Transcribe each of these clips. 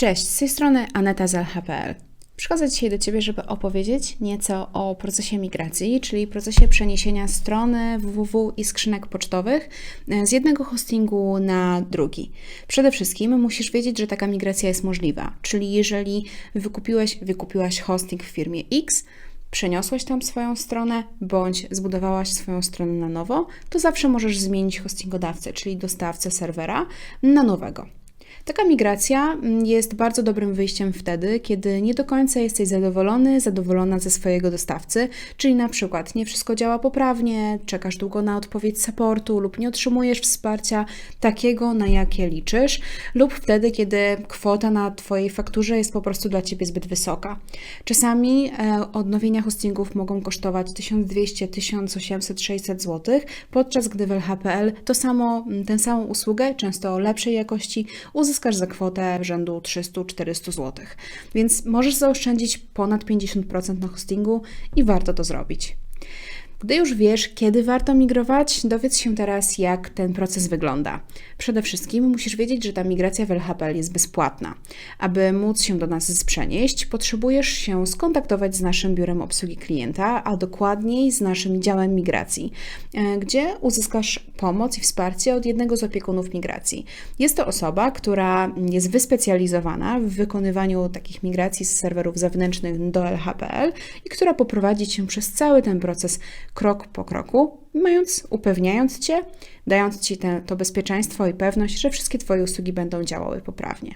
Cześć, z tej strony Aneta z LHPL. Przychodzę dzisiaj do Ciebie, żeby opowiedzieć nieco o procesie migracji, czyli procesie przeniesienia strony www i skrzynek pocztowych e, z jednego hostingu na drugi. Przede wszystkim musisz wiedzieć, że taka migracja jest możliwa, czyli jeżeli wykupiłeś, wykupiłaś hosting w firmie X, przeniosłaś tam swoją stronę, bądź zbudowałaś swoją stronę na nowo, to zawsze możesz zmienić hostingodawcę, czyli dostawcę serwera, na nowego. Taka migracja mm, jest bardzo dobrym wyjściem wtedy, kiedy nie do końca jesteś zadowolony, zadowolona ze swojego dostawcy, czyli na przykład nie wszystko działa poprawnie, czekasz długo na odpowiedź supportu lub nie otrzymujesz wsparcia takiego, na jakie liczysz, lub wtedy, kiedy kwota na Twojej fakturze jest po prostu dla Ciebie zbyt wysoka. Czasami e, odnowienia hostingów mogą kosztować 1200, 1800, 600 zł, podczas gdy w LHPL to samo, tę samą usługę, często lepszej jakości, uzyskujesz uzyskasz za kwotę rzędu 300-400 zł. Więc możesz zaoszczędzić ponad 50% na hostingu i warto to zrobić. Gdy już wiesz, kiedy warto migrować, dowiedz się teraz, jak ten proces wygląda. Przede wszystkim musisz wiedzieć, że ta migracja w LHPL jest bezpłatna. Aby móc się do nas przenieść, potrzebujesz się skontaktować z naszym biurem obsługi klienta, a dokładniej z naszym działem migracji, e, gdzie uzyskasz pomoc i wsparcie od jednego z opiekunów migracji. Jest to osoba, która jest wyspecjalizowana w wykonywaniu takich migracji z serwerów zewnętrznych do LHPL i która poprowadzi cię przez cały ten proces krok po kroku, mając, upewniając Cię, dając Ci te, to bezpieczeństwo i pewność, że wszystkie Twoje usługi będą działały poprawnie.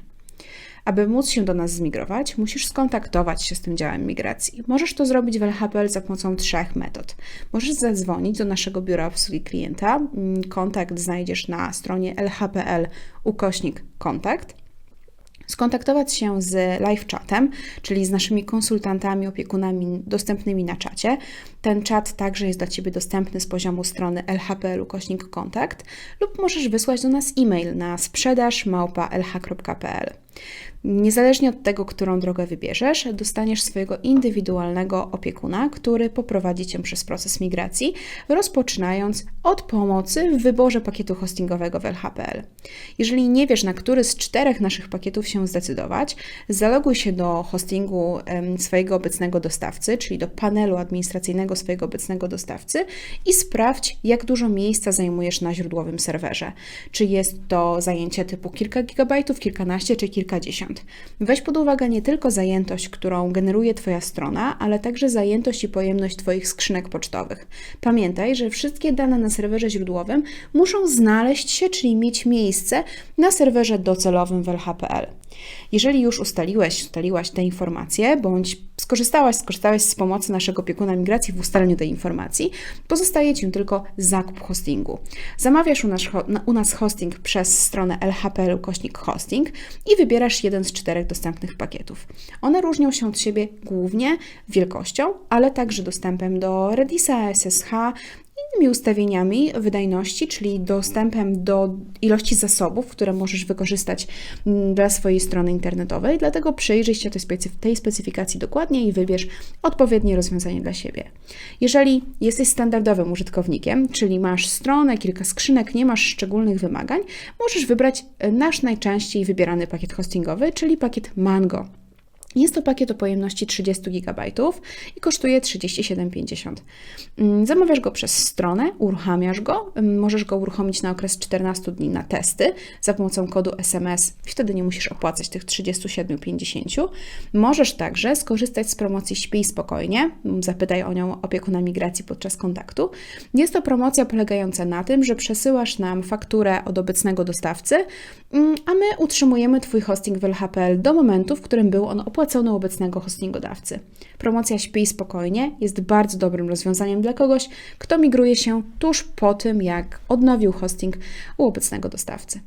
Aby móc się do nas zmigrować, musisz skontaktować się z tym działem migracji. Możesz to zrobić w LHPL za pomocą trzech metod. Możesz zadzwonić do naszego biura obsługi klienta. Kontakt znajdziesz na stronie lhpl ukośnik kontakt skontaktować się z live chatem, czyli z naszymi konsultantami, opiekunami dostępnymi na czacie. Ten czat także jest dla Ciebie dostępny z poziomu strony lhpl kośnik kontakt lub możesz wysłać do nas e-mail na sprzedaż małpa.lh.pl. Niezależnie od tego, którą drogę wybierzesz, dostaniesz swojego indywidualnego opiekuna, który poprowadzi Cię przez proces migracji, rozpoczynając od pomocy w wyborze pakietu hostingowego w LHPL. Jeżeli nie wiesz, na który z czterech naszych pakietów się zdecydować, zaloguj się do hostingu swojego obecnego dostawcy, czyli do panelu administracyjnego swojego obecnego dostawcy i sprawdź, jak dużo miejsca zajmujesz na źródłowym serwerze. Czy jest to zajęcie typu kilka gigabajtów, kilkanaście czy kilkadziesiąt. Weź pod uwagę nie tylko zajętość, którą generuje Twoja strona, ale także zajętość i pojemność Twoich skrzynek pocztowych. Pamiętaj, że wszystkie dane na serwerze źródłowym muszą znaleźć się, czyli mieć miejsce na serwerze docelowym w LHPL. Jeżeli już ustaliłeś, ustaliłaś te informacje, bądź skorzystałaś, skorzystałeś z pomocy naszego opiekuna migracji w ustaleniu tej informacji, pozostaje Ci tylko zakup hostingu. Zamawiasz u nas, u nas hosting przez stronę lhpl kośnik hosting i wybierasz jeden z czterech dostępnych pakietów. One różnią się od siebie głównie wielkością, ale także dostępem do Redisa, SSH, innymi ustawieniami wydajności, czyli dostępem do ilości zasobów, które możesz wykorzystać mm, dla swojej strony internetowej. Dlatego przyjrzyj się tej, specyf tej specyfikacji dokładnie i wybierz odpowiednie rozwiązanie dla siebie. Jeżeli jesteś standardowym użytkownikiem, czyli masz stronę, kilka skrzynek, nie masz szczególnych wymagań, możesz wybrać nasz najczęściej wybierany pakiet hostingowy, czyli pakiet Mango. Jest to pakiet o pojemności 30 GB i kosztuje 37,50. Mm, zamawiasz go przez stronę, uruchamiasz go, mm, możesz go uruchomić na okres 14 dni na testy za pomocą kodu SMS wtedy nie musisz opłacać tych 37,50. Możesz także skorzystać z promocji Śpij spokojnie, mm, zapytaj o nią opiekuna migracji podczas kontaktu. Jest to promocja polegająca na tym, że przesyłasz nam fakturę od obecnego dostawcy, a my utrzymujemy Twój hosting w LHPL do momentu, w którym był on opłacony opłacony obecnego hostingodawcy. Promocja Śpij spokojnie jest bardzo dobrym rozwiązaniem dla kogoś, kto migruje się tuż po tym, jak odnowił hosting u obecnego dostawcy.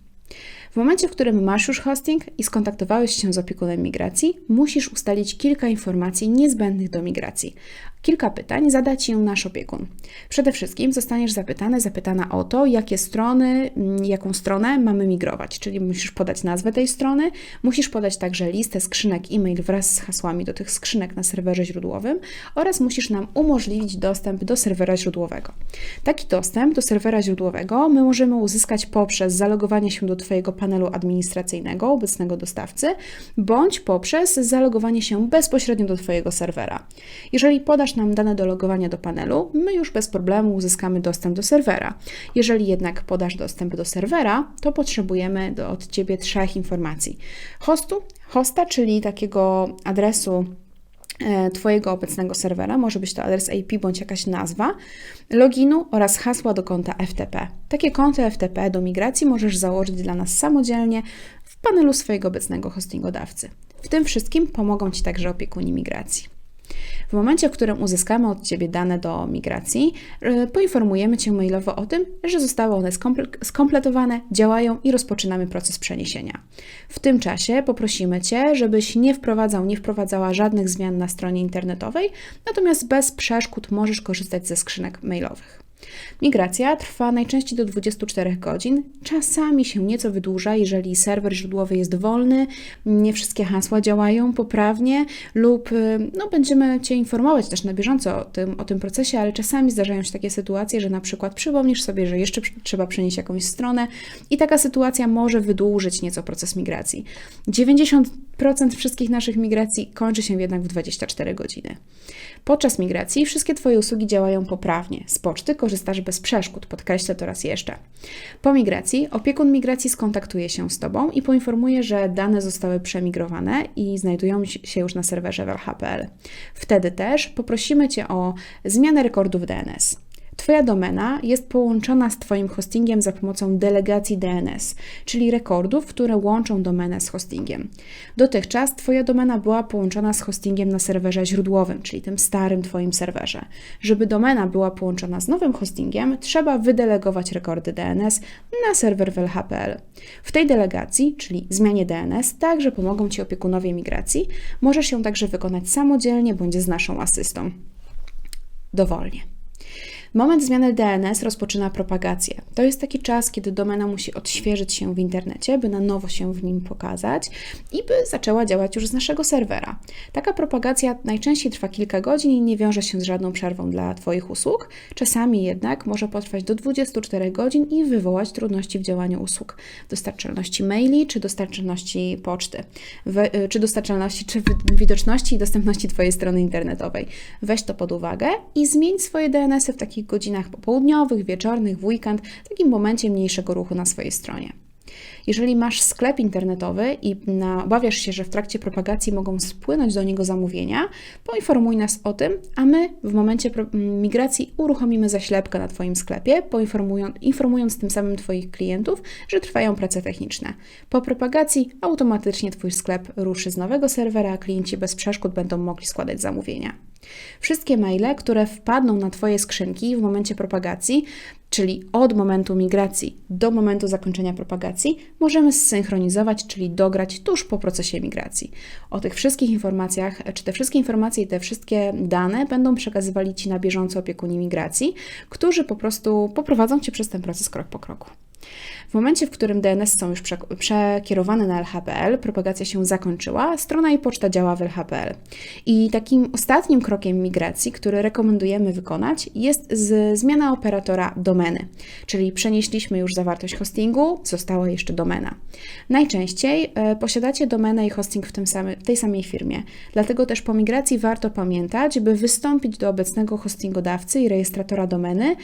Momencie, w którym masz już hosting i skontaktowałeś się z opiekunem migracji, musisz ustalić kilka informacji niezbędnych do migracji. Kilka pytań zada Ci nasz opiekun. Przede wszystkim zostaniesz zapytany, zapytana o to, jakie strony, mm, jaką stronę mamy migrować, czyli musisz podać nazwę tej strony, musisz podać także listę skrzynek e-mail wraz z hasłami do tych skrzynek na serwerze źródłowym oraz musisz nam umożliwić dostęp do serwera źródłowego. Taki dostęp do serwera źródłowego my możemy uzyskać poprzez zalogowanie się do Twojego panelu administracyjnego obecnego dostawcy, bądź poprzez zalogowanie się bezpośrednio do Twojego serwera. Jeżeli podasz nam dane do logowania do panelu, my już bez problemu uzyskamy dostęp do serwera. Jeżeli jednak podasz dostęp do serwera, to potrzebujemy do, od Ciebie trzech informacji. Hostu, hosta, czyli takiego adresu Twojego obecnego serwera, może być to adres IP bądź jakaś nazwa, loginu oraz hasła do konta FTP. Takie konto FTP do migracji możesz założyć dla nas samodzielnie w panelu swojego obecnego hostingodawcy. W tym wszystkim pomogą Ci także opiekuni migracji. W momencie, w którym uzyskamy od Ciebie dane do migracji, y, poinformujemy Cię mailowo o tym, że zostały one skompletowane, działają i rozpoczynamy proces przeniesienia. W tym czasie poprosimy Cię, żebyś nie wprowadzał, nie wprowadzała żadnych zmian na stronie internetowej, natomiast bez przeszkód możesz korzystać ze skrzynek mailowych. Migracja trwa najczęściej do 24 godzin. Czasami się nieco wydłuża, jeżeli serwer źródłowy jest wolny, nie wszystkie hasła działają poprawnie, lub no, będziemy Cię informować też na bieżąco o tym, o tym procesie, ale czasami zdarzają się takie sytuacje, że na przykład przypomnisz sobie, że jeszcze trzeba przenieść jakąś stronę i taka sytuacja może wydłużyć nieco proces migracji. 90% wszystkich naszych migracji kończy się jednak w 24 godziny. Podczas migracji wszystkie Twoje usługi działają poprawnie. Z poczty korzystasz bez przeszkód, podkreślę to raz jeszcze. Po migracji opiekun migracji skontaktuje się z Tobą i poinformuje, że dane zostały przemigrowane i znajdują się już na serwerze WLHPL. Wtedy też poprosimy Cię o zmianę rekordów DNS. Twoja domena jest połączona z Twoim hostingiem za pomocą delegacji DNS, czyli rekordów, które łączą domenę z hostingiem. Dotychczas Twoja domena była połączona z hostingiem na serwerze źródłowym, czyli tym starym Twoim serwerze. Żeby domena była połączona z nowym hostingiem, trzeba wydelegować rekordy DNS na serwer w. W tej delegacji, czyli zmianie DNS, także pomogą Ci opiekunowie migracji. Możesz ją także wykonać samodzielnie bądź z naszą asystą. Dowolnie. Moment zmiany DNS rozpoczyna propagację. To jest taki czas, kiedy domena musi odświeżyć się w internecie, by na nowo się w nim pokazać i by zaczęła działać już z naszego serwera. Taka propagacja najczęściej trwa kilka godzin i nie wiąże się z żadną przerwą dla Twoich usług. Czasami jednak może potrwać do 24 godzin i wywołać trudności w działaniu usług, dostarczalności maili czy dostarczalności poczty, y, czy dostarczalności, czy widoczności i dostępności Twojej strony internetowej. Weź to pod uwagę i zmień swoje DNS-y w takich godzinach popołudniowych, wieczornych, w weekend, takim momencie mniejszego ruchu na swojej stronie. Jeżeli masz sklep internetowy i obawiasz się, że w trakcie propagacji mogą spłynąć do niego zamówienia, poinformuj nas o tym, a my w momencie migracji uruchomimy zaślepkę na Twoim sklepie, poinformując, informując tym samym Twoich klientów, że trwają prace techniczne. Po propagacji automatycznie Twój sklep ruszy z nowego serwera, a klienci bez przeszkód będą mogli składać zamówienia. Wszystkie maile, które wpadną na Twoje skrzynki w momencie propagacji, czyli od momentu migracji do momentu zakończenia propagacji, możemy zsynchronizować, czyli dograć tuż po procesie migracji. O tych wszystkich informacjach, czy te wszystkie informacje i te wszystkie dane będą przekazywali Ci na bieżąco opiekuni migracji, którzy po prostu poprowadzą Cię przez ten proces krok po kroku. W momencie, w którym DNS są już przekierowane na LHPL, propagacja się zakończyła, strona i poczta działa w LHPL. I takim ostatnim krokiem migracji, który rekomendujemy wykonać, jest zmiana operatora domeny, czyli przenieśliśmy już zawartość hostingu, została jeszcze domena. Najczęściej e, posiadacie domenę i hosting w, tym tej samej firmie, dlatego też po migracji warto pamiętać, by wystąpić do obecnego hostingodawcy i rejestratora domeny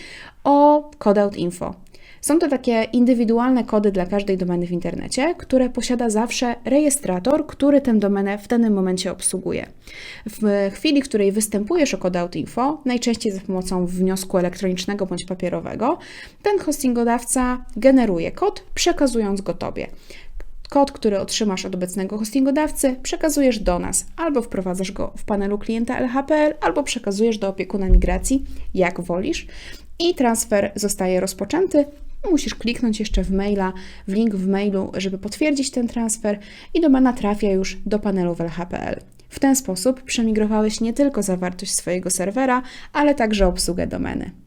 o codeout info. Są to takie indywidualne kody dla każdej domeny w internecie, które posiada zawsze rejestrator, który tę domenę w danym momencie obsługuje. W chwili, w której występujesz o Codeout Info, najczęściej za pomocą wniosku elektronicznego bądź papierowego, ten hostingodawca generuje kod, przekazując go Tobie. Kod, który otrzymasz od obecnego hostingodawcy, przekazujesz do nas, albo wprowadzasz go w panelu klienta LHPL, albo przekazujesz do opiekuna migracji, jak wolisz, i transfer zostaje rozpoczęty Musisz kliknąć jeszcze w maila, w link w mailu, żeby potwierdzić ten transfer i domena trafia już do panelu w. W ten sposób przemigrowałeś nie tylko zawartość swojego serwera, ale także obsługę domeny.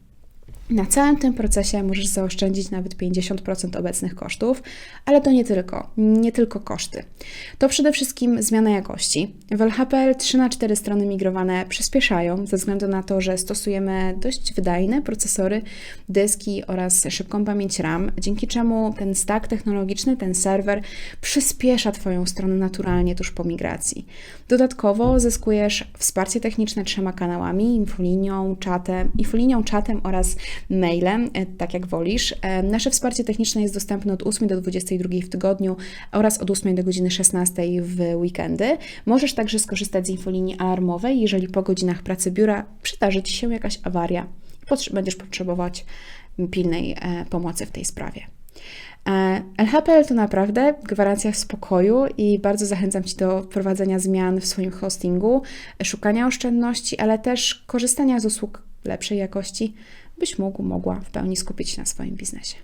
Na całym tym procesie możesz zaoszczędzić nawet 50% obecnych kosztów, ale to nie tylko, nie tylko koszty. To przede wszystkim zmiana jakości. W LHPL 3 na 4 strony migrowane przyspieszają ze względu na to, że stosujemy dość wydajne procesory, dyski oraz szybką pamięć RAM, dzięki czemu ten stack technologiczny, ten serwer przyspiesza Twoją stronę naturalnie tuż po migracji. Dodatkowo zyskujesz wsparcie techniczne trzema kanałami, infolinią, czatem, infolinią, czatem oraz mailem, e, tak jak wolisz. E, Nasze wsparcie techniczne jest dostępne od 8 do 22 w tygodniu oraz od 8 do godziny 16 w weekendy. Możesz także skorzystać z infolinii alarmowej, jeżeli po godzinach pracy biura przydarzy Ci się jakaś awaria i będziesz potrzebować pilnej e, pomocy w tej sprawie. LHPL to naprawdę gwarancja spokoju i bardzo zachęcam Cię do wprowadzenia zmian w swoim hostingu, szukania oszczędności, ale też korzystania z usług lepszej jakości, byś mógł, mogła w pełni skupić się na swoim biznesie.